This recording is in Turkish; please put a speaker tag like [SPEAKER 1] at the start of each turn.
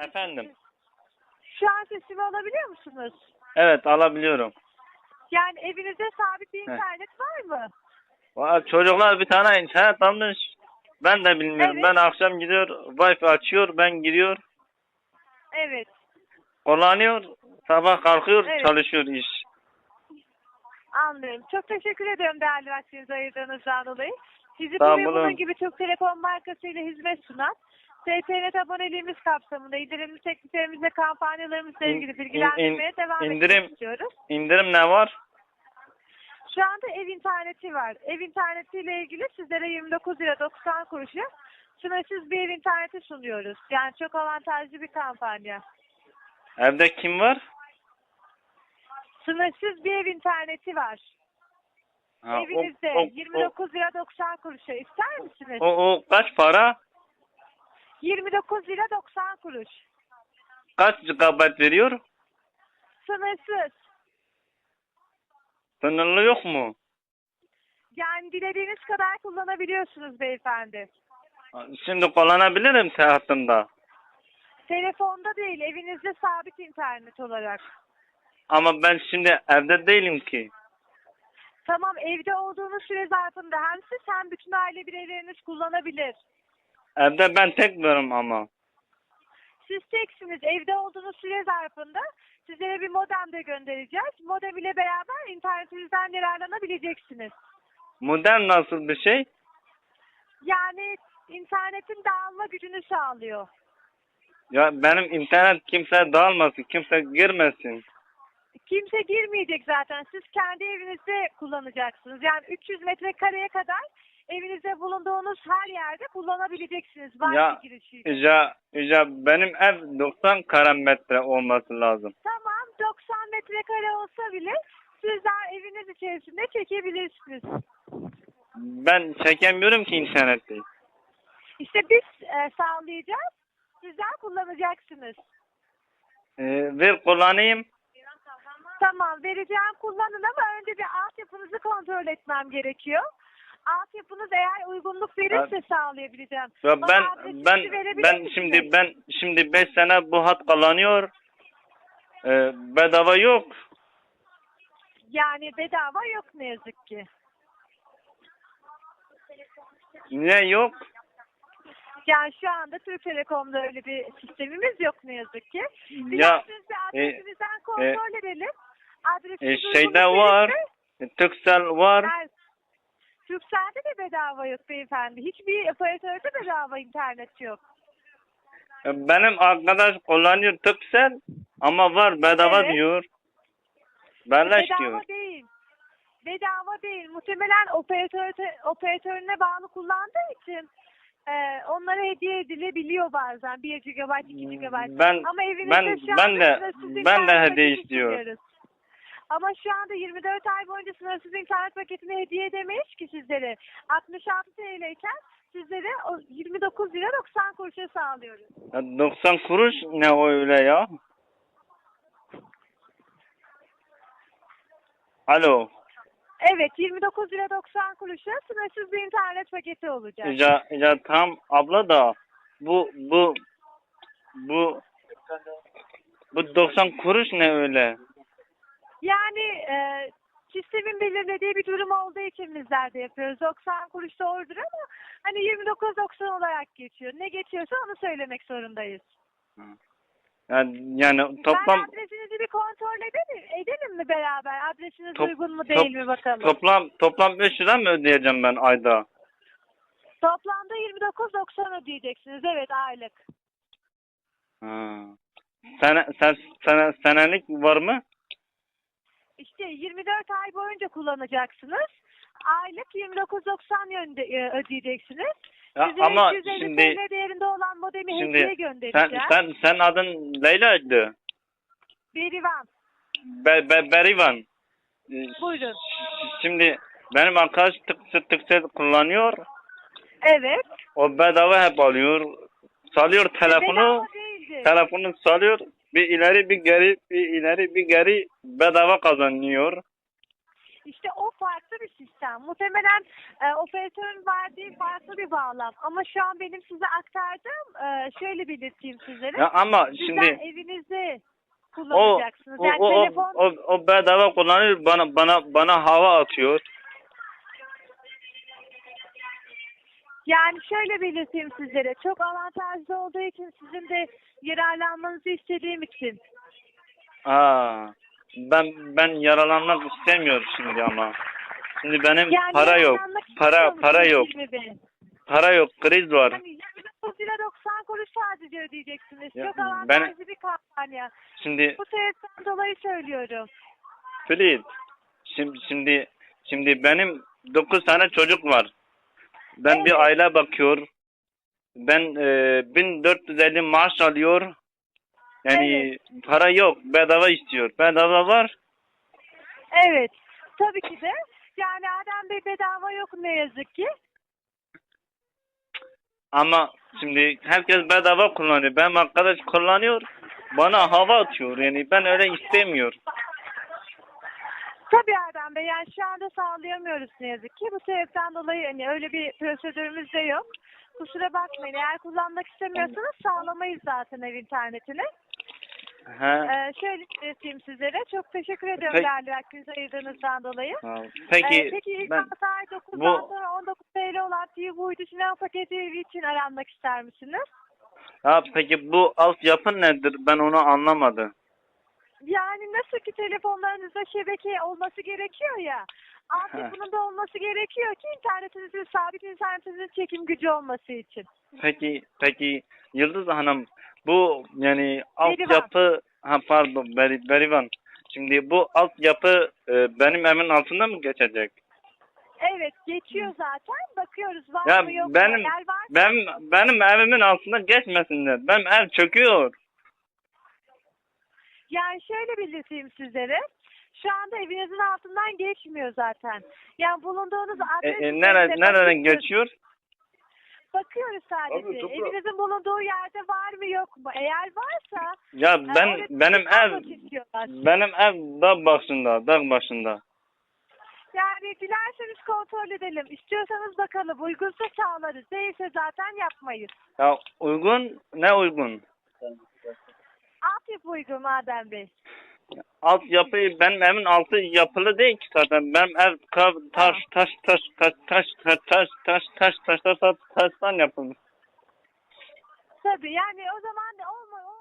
[SPEAKER 1] Efendim.
[SPEAKER 2] Şu an sesimi alabiliyor musunuz?
[SPEAKER 1] Evet alabiliyorum.
[SPEAKER 2] Yani evinizde sabit bir internet var mı?
[SPEAKER 1] Vay, Çocuklar bir tane internet almış. Ben de bilmiyorum.
[SPEAKER 2] Evet.
[SPEAKER 1] Ben akşam gidiyor wifi açıyor ben giriyor.
[SPEAKER 2] Evet.
[SPEAKER 1] Kullanıyor. Sabah kalkıyor
[SPEAKER 2] Evet.
[SPEAKER 1] çalışıyor iş.
[SPEAKER 2] Anlıyorum. Çok teşekkür ediyorum değerli vaktinizi ayırdığınızdan dolayı. Sizi
[SPEAKER 1] Sağ
[SPEAKER 2] bu ve
[SPEAKER 1] olun.
[SPEAKER 2] bunun gibi Türk Telekom markasıyla hizmet sunan STNet aboneliğimiz kapsamında indirimli tekliflerimiz ve kampanyalarımızla ilgili bilgilendirmeye devam
[SPEAKER 1] indirim-
[SPEAKER 2] etmek istiyoruz.
[SPEAKER 1] İndirim ne var?
[SPEAKER 2] Şu anda ev interneti var. Ev internetiyle ilgili sizlere 29 lira 90 kuruşa sınırsız bir ev interneti sunuyoruz. Yani çok avantajlı bir kampanya.
[SPEAKER 1] Evde kim var?
[SPEAKER 2] Sınırsız bir ev interneti var.
[SPEAKER 1] Ha,
[SPEAKER 2] Evinizde
[SPEAKER 1] o, o,
[SPEAKER 2] 29 lira 90 kuruşa ister misiniz?
[SPEAKER 1] o, o kaç para?
[SPEAKER 2] 29 lira 90 kuruş.
[SPEAKER 1] Kaç GB veriyor?
[SPEAKER 2] Sınırsız.
[SPEAKER 1] Sınırlı yok mu?
[SPEAKER 2] Yani dilediğiniz kadar kullanabiliyorsunuz beyefendi.
[SPEAKER 1] Şimdi kullanabilirim hayatımda.
[SPEAKER 2] Telefonda değil, evinizde sabit internet olarak.
[SPEAKER 1] Ama ben şimdi evde değilim ki.
[SPEAKER 2] Tamam evde olduğunuz süre zarfında hem siz hem bütün aile bireyleriniz kullanabilir.
[SPEAKER 1] Evde ben tek varım ama.
[SPEAKER 2] Siz teksiniz evde olduğunuz süre zarfında sizlere bir modem de göndereceğiz. Modem ile beraber internetinizden yararlanabileceksiniz.
[SPEAKER 1] Modem nasıl bir şey?
[SPEAKER 2] Yani internetin dağılma gücünü sağlıyor.
[SPEAKER 1] Ya benim internet kimse dağılmasın, kimse girmesin.
[SPEAKER 2] Kimse girmeyecek zaten. Siz kendi evinizde kullanacaksınız. Yani 300 metrekareye kadar evinizde bulunduğunuz her yerde kullanabileceksiniz.
[SPEAKER 1] Ya,
[SPEAKER 2] girişiyle.
[SPEAKER 1] Ya, ya benim ev 90 kare olması lazım.
[SPEAKER 2] Tamam 90 metrekare olsa bile sizler eviniz içerisinde çekebilirsiniz.
[SPEAKER 1] Ben çekemiyorum ki interneti.
[SPEAKER 2] İşte biz e, sağlayacağız. Sizler kullanacaksınız.
[SPEAKER 1] Ee, ver kullanayım.
[SPEAKER 2] Tamam vereceğim kullanın ama önce bir altyapınızı kontrol etmem gerekiyor. Altyapınız eğer uygunluk verirse sağlayabileceğim.
[SPEAKER 1] Ya
[SPEAKER 2] Bana
[SPEAKER 1] ben ben ben
[SPEAKER 2] misiniz?
[SPEAKER 1] şimdi ben şimdi 5 sene bu hat kullanıyor. Ee, bedava yok.
[SPEAKER 2] Yani bedava yok ne yazık ki.
[SPEAKER 1] Niye yok?
[SPEAKER 2] Yani şu anda Türk Telekom'da öyle bir sistemimiz yok ne yazık ki. Dilerseniz bir
[SPEAKER 1] e,
[SPEAKER 2] adresimizden kontrol edelim. Adresiniz
[SPEAKER 1] e, şeyde var.
[SPEAKER 2] verirse-
[SPEAKER 1] e, Türksel var.
[SPEAKER 2] Her- Türkcell'de de bedava yok beyefendi. Hiçbir operatörde bedava internet yok.
[SPEAKER 1] E, Benim arkadaş kullanıyor Türksel ama var bedava
[SPEAKER 2] Evet.
[SPEAKER 1] diyor. Beleş
[SPEAKER 2] bedava
[SPEAKER 1] diyor.
[SPEAKER 2] değil. Bedava değil. Muhtemelen operatör, operatörüne bağlı kullandığı için e, onlara hediye edilebiliyor bazen. 1 GB, 2 GB.
[SPEAKER 1] Ben-
[SPEAKER 2] Ama evinizde
[SPEAKER 1] ben- ben de- ben de hediye istiyorum.
[SPEAKER 2] sunuyoruz. Ama şu anda 24 ay boyunca sınırsız internet paketini hediye edemeyiz ki sizlere. 66 TL iken sizlere o 29 lira 90 kuruşa sağlıyoruz.
[SPEAKER 1] Ya 90 kuruş ne öyle ya? Alo.
[SPEAKER 2] Evet 29 lira 90 kuruşa sınırsız bir internet paketi olacak.
[SPEAKER 1] Ya, ya tam abla da bu bu bu bu 90 kuruş ne öyle?
[SPEAKER 2] Yani e, sistemin belirlediği bir durum olduğu için bizler de yapıyoruz. 90 kuruş doğrudur ama hani 29.90 olarak geçiyor. Ne geçiyorsa onu söylemek zorundayız.
[SPEAKER 1] Yani, yani
[SPEAKER 2] Ben
[SPEAKER 1] toplam
[SPEAKER 2] adresinizi bir kontrol edelim, edelim mi beraber? Adresiniz
[SPEAKER 1] Top-
[SPEAKER 2] uygun mu
[SPEAKER 1] top-
[SPEAKER 2] değil mi bakalım.
[SPEAKER 1] toplam toplam 5 lira mı ödeyeceğim ben ayda?
[SPEAKER 2] Toplamda 29.90 ödeyeceksiniz. Evet aylık.
[SPEAKER 1] Ha. Sene, sen, sene, senelik var mı?
[SPEAKER 2] İşte 24 ay boyunca kullanacaksınız. Aylık 29.90 yönde e, ödeyeceksiniz.
[SPEAKER 1] Ya
[SPEAKER 2] Size
[SPEAKER 1] ama
[SPEAKER 2] 250
[SPEAKER 1] şimdi
[SPEAKER 2] TL değerinde olan modemi
[SPEAKER 1] şimdi
[SPEAKER 2] hediye göndereceğim.
[SPEAKER 1] sen sen sen adın Leyla'ydı.
[SPEAKER 2] Berivan.
[SPEAKER 1] Be, be, Berivan. Ee,
[SPEAKER 2] Buyurun.
[SPEAKER 1] Şimdi benim arkadaş tık tık tık kullanıyor.
[SPEAKER 2] Evet.
[SPEAKER 1] O bedava hep alıyor. Salıyor telefonu.
[SPEAKER 2] Bedava değildi.
[SPEAKER 1] Telefonu salıyor. Bir ileri bir geri bir ileri bir geri bedava kazanıyor.
[SPEAKER 2] İşte o farklı bir sistem. Muhtemelen e, operatörün verdiği farklı bir bağlam. Ama şu an benim size aktardığım e, şöyle belirteyim sizlere.
[SPEAKER 1] Ya ama
[SPEAKER 2] Sizler
[SPEAKER 1] şimdi
[SPEAKER 2] evinizi kullanacaksınız.
[SPEAKER 1] o,
[SPEAKER 2] Yani
[SPEAKER 1] o,
[SPEAKER 2] telefon
[SPEAKER 1] o, o bedava kullanır bana bana bana hava atıyor.
[SPEAKER 2] Yani şöyle belirteyim sizlere. Çok avantajlı olduğu için sizin de yararlanmanızı istediğim için.
[SPEAKER 1] Aa, ben ben yaralanmak istemiyorum şimdi ama. Şimdi benim
[SPEAKER 2] Yani
[SPEAKER 1] para yok.
[SPEAKER 2] yararlanmak
[SPEAKER 1] Para
[SPEAKER 2] istiyor
[SPEAKER 1] para
[SPEAKER 2] musunuz
[SPEAKER 1] yok. Para yok. Kriz var.
[SPEAKER 2] Yani 29 lira 90 kuruş sadece ödeyeceksiniz.
[SPEAKER 1] Ya,
[SPEAKER 2] Çok
[SPEAKER 1] ben-
[SPEAKER 2] avantajlı bir kampanya.
[SPEAKER 1] Şimdi
[SPEAKER 2] Bu sebepten dolayı söylüyorum.
[SPEAKER 1] Filiz. Şimdi şimdi şimdi benim 9 tane çocuk var. Ben
[SPEAKER 2] Evet.
[SPEAKER 1] bir aile bakıyor. Ben e, 1450 maaş alıyor. Yani para yok. Bedava istiyor. Bedava var.
[SPEAKER 2] Evet. Tabii ki de. Yani Adem Bey bedava yok ne yazık ki.
[SPEAKER 1] Ama şimdi herkes bedava kullanıyor. Benim arkadaş kullanıyor. Bana hava atıyor. Yani ben öyle istemiyorum.
[SPEAKER 2] Tabii Erdem Bey yani şu anda sağlayamıyoruz ne yazık ki. Bu sebepten dolayı hani öyle bir prosedürümüz de yok. Kusura bakmayın. Eğer kullanmak istemiyorsanız sağlamayız zaten ev internetini.
[SPEAKER 1] He.
[SPEAKER 2] Ee, şöyle belirteyim sizlere. Çok teşekkür ediyorum
[SPEAKER 1] Peki.
[SPEAKER 2] değerli vaktinizi ayırdığınızdan dolayı.
[SPEAKER 1] Ha,
[SPEAKER 2] Ee,
[SPEAKER 1] Peki
[SPEAKER 2] peki ilk
[SPEAKER 1] ben
[SPEAKER 2] hafta ay 9'dan
[SPEAKER 1] bu-
[SPEAKER 2] sonra 19 TL olan TV uydu sinema paketi evi için aranmak ister misiniz?
[SPEAKER 1] ha, peki bu altyapı nedir? Ben onu anlamadım.
[SPEAKER 2] Yani nasıl ki telefonlarınızda şebeke olması gerekiyor ya. Altyapının da olması gerekiyor ki internetinizin, sabit internetinizin çekim gücü olması için.
[SPEAKER 1] Peki peki Yıldız Hanım bu yani altyapı ha pardon Beri, Berivan. Şimdi bu altyapı e, benim evimin altında mı geçecek?
[SPEAKER 2] Evet geçiyor zaten. Bakıyoruz var
[SPEAKER 1] Ya
[SPEAKER 2] mı yok mu?
[SPEAKER 1] benim
[SPEAKER 2] Eğer var
[SPEAKER 1] benim benim evimin altında geçmesinler. Benim ev çöküyor.
[SPEAKER 2] Yani şöyle belirteyim sizlere. Şu anda evinizin altından geçmiyor zaten. Yani bulunduğunuz
[SPEAKER 1] E,
[SPEAKER 2] adres
[SPEAKER 1] e,
[SPEAKER 2] üzerinde
[SPEAKER 1] nere, nereden
[SPEAKER 2] bakıyoruz.
[SPEAKER 1] geçiyor?
[SPEAKER 2] Bakıyoruz sadece. Evinizin bulunduğu yerde var mı yok mu? Eğer varsa
[SPEAKER 1] Ya
[SPEAKER 2] e,
[SPEAKER 1] ben benim ev
[SPEAKER 2] almak istiyorlar.
[SPEAKER 1] benim ev dağ başında, dağ başında.
[SPEAKER 2] Yani dilerseniz kontrol edelim. İstiyorsanız bakalım. Uygunsa çağlarız. Değilse zaten yapmayız.
[SPEAKER 1] Ya uygun ne uygun?
[SPEAKER 2] Altyapı uygun Adem Bey.
[SPEAKER 1] Altyapı benim evin altı yapılı değil ki zaten. Benim ev ka- taş taş taş taş taş taş taş taş taş taş taş taş taştan yapılmış.
[SPEAKER 2] Tabii yani o zaman da olma,